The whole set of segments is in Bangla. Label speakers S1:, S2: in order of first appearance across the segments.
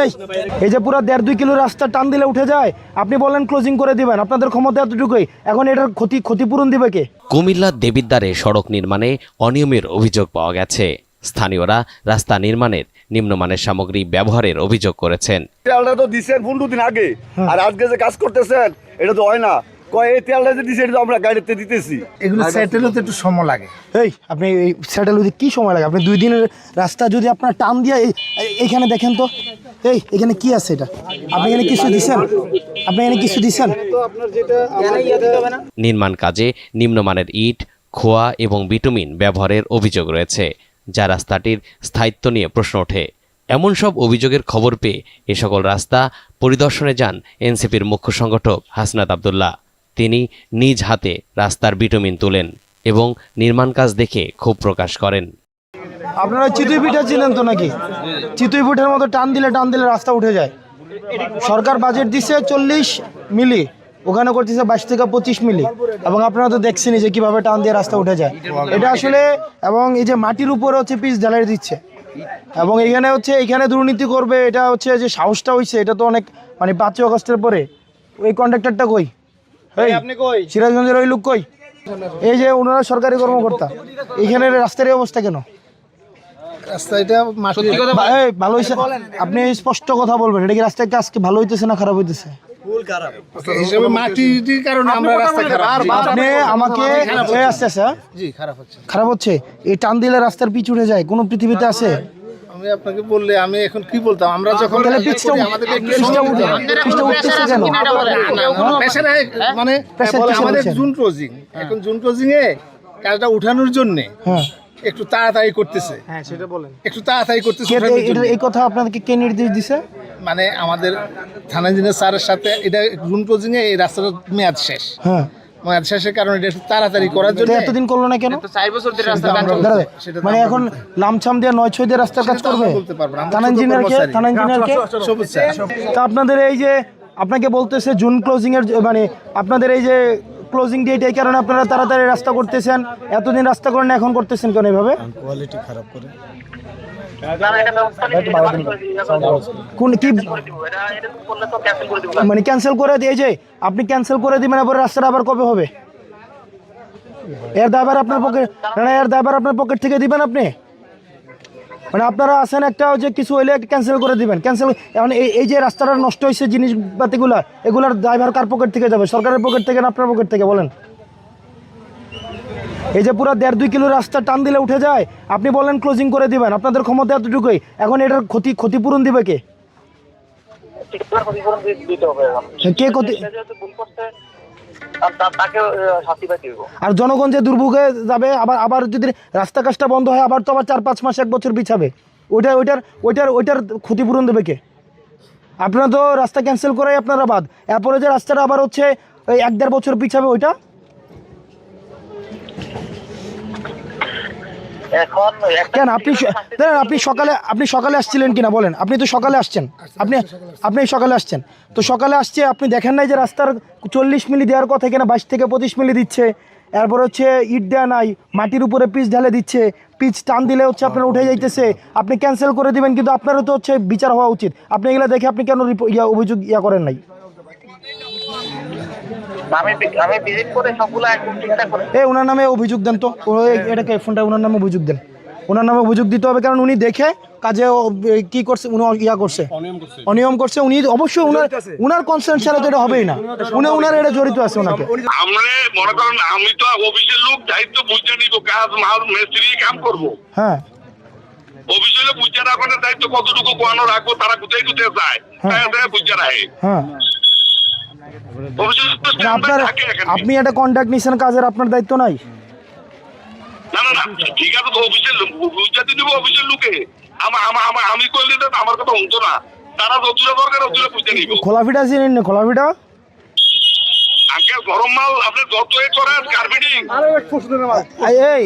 S1: এই এই যে পুরো দেড় দুই কিলো রাস্তা টান দিলে উঠে যায় আপনি বলেন ক্লোজিং করে দিবেন আপনাদের ক্ষমতা এতটুকুই এখন এটার ক্ষতি ক্ষতিপূরণ দিবে কে?
S2: কুমিল্লার দেবিদ্বারে সড়ক নির্মাণে অনিয়মের অভিযোগ পাওয়া গেছে। স্থানীয়রা রাস্তা নির্মাণের নিম্নমানের সামগ্রী ব্যবহারের অভিযোগ করেছেন।
S3: তেলটা তো দিছেন পনেরো দিন আগে আর আজকে যে কাজ করতেছেন এটা তো হয় না। কয় এই তেলটা যে দিছে এটা আমরা গাড়িতে দিতেছি।
S4: এগুলো সেটেল হতে একটু সময় লাগে।
S1: এই আপনি এই সেটেল হতে কি সময় লাগে? আপনি দুই দিনের রাস্তা যদি আপনার টান দিয়ে এই- এই- এইখানে দেখেন তো। এই এখানে কি আছে এটা? আপনি এখানে কিছু দিছেন? আপনি এখানে কিছু দিছেন?
S2: নির্মাণ কাজে নিম্নমানের ইট খোয়া এবং বিটুমিন ব্যবহারের অভিযোগ রয়েছে যা রাস্তাটির স্থায়িত্ব নিয়ে প্রশ্ন ওঠে। এমন সব অভিযোগের খবর পেয়ে এ সকল রাস্তা পরিদর্শনে যান এনসিপির মুখ্য সংগঠক হাসনাত আবদুল্লাহ। তিনি নিজ হাতে রাস্তার বিটুমিন তোলেন এবং নির্মাণ কাজ দেখে ক্ষোভ প্রকাশ করেন।
S1: আপনারা চিতুই পিঠা চিনেন তো নাকি? চিতুই পিঠার মতো টান দিলে টান দিলে রাস্তা উঠে যায়। সরকার বাজেট দিছে চল্লিশ মিলি, ওখানে করতেছে বাইশ থেকে পঁচিশ মিলি। এবং আপনারা তো দেখছেনই যে কীভাবে টান দিয়ে রাস্তা উঠে যায়। এটা আসলে এবং এই যে মাটির উপরে হচ্ছে পিস ঢালাই দিচ্ছে। এবং এখানে হচ্ছে, এখানে দুর্নীতি করবে, এটা হচ্ছে যে সাহসটা হইছে, এটা তো অনেক মানে পাঁচই অগস্টের পরে। ওই কন্ট্রাক্টরটা কই? সিরাজগঞ্জের ওই লোক কই? এই যে ওনারা সরকারি কর্মকর্তা এখানে রাস্তার অবস্থা কেন? ভালো হয়েছে আপনি স্পষ্ট কথা বলবেন এটা কি রাস্তার কাজ কি ভালো হইতেছে না খারাপ হইতেছে?
S4: হিসেবে কারণে রাস্তা খারাপ।
S1: হ্যাঁ?
S4: হচ্ছে।
S1: এই টান দিলে রাস্তার পিচ উঠে যায় কোন পৃথিবীতে আছে?
S4: আমি আপনাকে বললে আমি এখন কি বলতাম? আমরা যখন প্রেসারে মানে আমাদের জুন ক্লোজিং এখন জুন ক্লোজিং এ কাজটা উঠানোর জন্য
S1: হ্যাঁ।
S4: একটু তাড়াতাড়ি করতেছে।
S1: হ্যাঁ সেটা বলেন।
S4: একটু তাড়াতাড়ি করতেছে।
S1: এই কথা আপনাদেরকে কে নির্দেশ দিছে?
S4: মানে আমাদের থানা ইঞ্জিনিয়ার স্যারের সাথে এটা জুন ক্লোজিং এ এই রাস্তাটার মেয়াদ শেষ।
S1: হ্যাঁ।
S4: মেয়াদ শেষের কারণে এটা তাড়াতাড়ি করার জন্য
S1: এতদিন করল না কেন? দাঁড়াবে।
S4: সেটা তো
S1: মানে এখন লামছাম দিয়ে নয় ছয় দিয়ে রাস্তার কাজ করবে? থানা ইঞ্জিনিয়ার
S4: কে?
S1: থানা
S4: ইঞ্জিনিয়ার কে?
S1: তা আপনাদের এই যে আপনাকে বলতেছে জুন ক্লোজিং এর মানে আপনাদের এই যে ক্লোজিং ডেট এই কারণে আপনারা তাড়াতাড়ি রাস্তা করতেছেন। এতদিন রাস্তা করেন এখন করতেছেন কেন এভাবে কোন কি মানে ক্যান্সেল করে দিয়ে যে আপনি ক্যান্সেল করে দিবেন এবার রাস্তাটা আবার কবে হবে? এর দায়ভার আপনার পকেট না এর দায়ভার আপনার পকেট থেকে দিবেন আপনি? মানে আপনারা আসেন একটা যে কিছু হইলে ক্যান্সেল করে দিবেন। ক্যান্সেল এখন এই যে রাস্তাটা নষ্ট হয়েছে জিনিসপাতিগুলা এগুলার ড্রাইভার কার পকেট থেকে যাবে? সরকারের পকেট থেকে না আপনার পকেট থেকে? বলেন। এই যে পুরো দেড় দুই কিলো রাস্তা টান দিলে উঠে যায় আপনি বলেন ক্লোজিং করে দিবেন। আপনাদের ক্ষমতা এতটুকুই। এখন এটার ক্ষতি ক্ষতিপূরণ দিবে কে? কে ক্ষতি আর জনগণ যে দুর্ভোগে যাবে, আবার আবার যদি রাস্তা কাজটা বন্ধ হয়, আবার তো আবার চার, পাঁচ মাস, এক বছর বিছাবে। ওইটা, ওইটার ওইটার ওইটার ক্ষতিপূরণ দেবে কে? আপনারা তো রাস্তা ক্যান্সেল করাই আপনারা বাদ এরপরে যে রাস্তাটা আবার হচ্ছে এক দেড় বছর পিছাবে, ওইটা?
S5: এখন
S1: কেন আপনি দাঁড়ান, আপনি সকালে আপনি সকালে আসছিলেন কিনা বলেন। আপনি তো সকালে আসছেন। আপনি আপনি সকালে আসছেন। তো সকালে আসছে আপনি দেখেন নাই যে রাস্তার চল্লিশ মিলি দেওয়ার কথা কিনা বাইশ থেকে পঁচিশ মিলি দিচ্ছে। এরপর হচ্ছে ইট দেওয়া নাই মাটির উপরে পিচ ঢালে দিচ্ছে। পিচ টান দিলে হচ্ছে আপনার উঠে যাইতেছে। আপনি ক্যান্সেল করে দিবেন কিন্তু আপনারও তো হচ্ছে বিচার হওয়া উচিত। আপনি এগুলো দেখে আপনি কেন ইয়া অভিযোগ ইয়া করেন নাই?
S5: আমি আমি ভিজিট করে সবগুলো একদম ঠিকঠাক করে
S1: এই ওনার নামে অভিযোগ দেন তো। এটাকে ফোনটা ওনার নামে অভিযোগ দেন। ওনার নামে অভিযোগ দিতে হবে কারণ উনি দেখে কাজে কি করছে উনি ইয়া করছে। অনিয়ম করছে। উনি অবশ্যই উনার উনার কনসেন্ট ছাড়া তো এটা হবেই না। উনি উনার এটা জড়িত আছে ওনাকে
S6: আমরা মনে করেন আমি তো অফিসের লোক দায়িত্ব বুঝে নিব কাজ মাল মিস্ত্রি কাম করব।
S1: হ্যাঁ।
S6: অফিসে বুঝে রাখার দায়িত্ব কতটুকু কোয়ানো রাখব তারা কোথায় কোথায় যায়।
S1: হ্যাঁ।
S6: বুঝে রাখে।
S1: হ্যাঁ। মানে আপনার আপনি একটা কন্ট্যাক্ট নিছেন কাজের আপনার দায়িত্ব নাই?
S6: না না না ঠিক আছে তো অফিসের লোক দিব অফিসের লোকে। আমার আমার আমার আমি করলে তো আমার কথা হতো না। তারা যতটা দরকার অতটা বুঝে নিব।
S1: খোলাফিটা চিনেন না? খোলাফিটা?
S6: আগে গরম মাল আপনি যত এ করেন কার্পেটিং
S1: এই,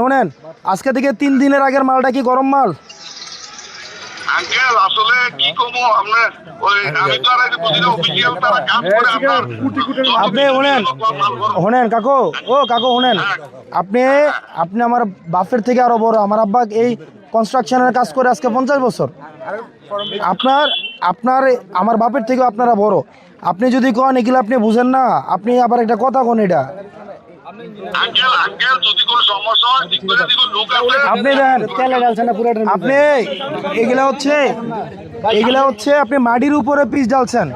S1: শোনেন। আজকে থেকে তিন দিনের আগের মালটা কি গরম মাল?
S6: আঙ্কেল আসলে কি কমো আমরা ওই আমি তো আর বুঝি না অফিসিয়াল তারা কাজ করে আপনার
S1: আপনি শোনেন। শোনেন কাকু। ও কাকু শোনেন। আপনি আপনি আমার বাপের থেকে আরও বড়। আমার আব্বা এই কনস্ট্রাকশনের কাজ করে আজকে পঞ্চাশ বছর। আপনার আপনার আমার বাপের থেকে আপনারা বড়। আপনি যদি কন এগুলো আপনি বুঝেন না। আপনি আবার একটা কথা কোন এটা। আপনি আপনি এগুলা হচ্ছে এগুলা হচ্ছে আপনি মাটির উপরে পিস ঢালছেন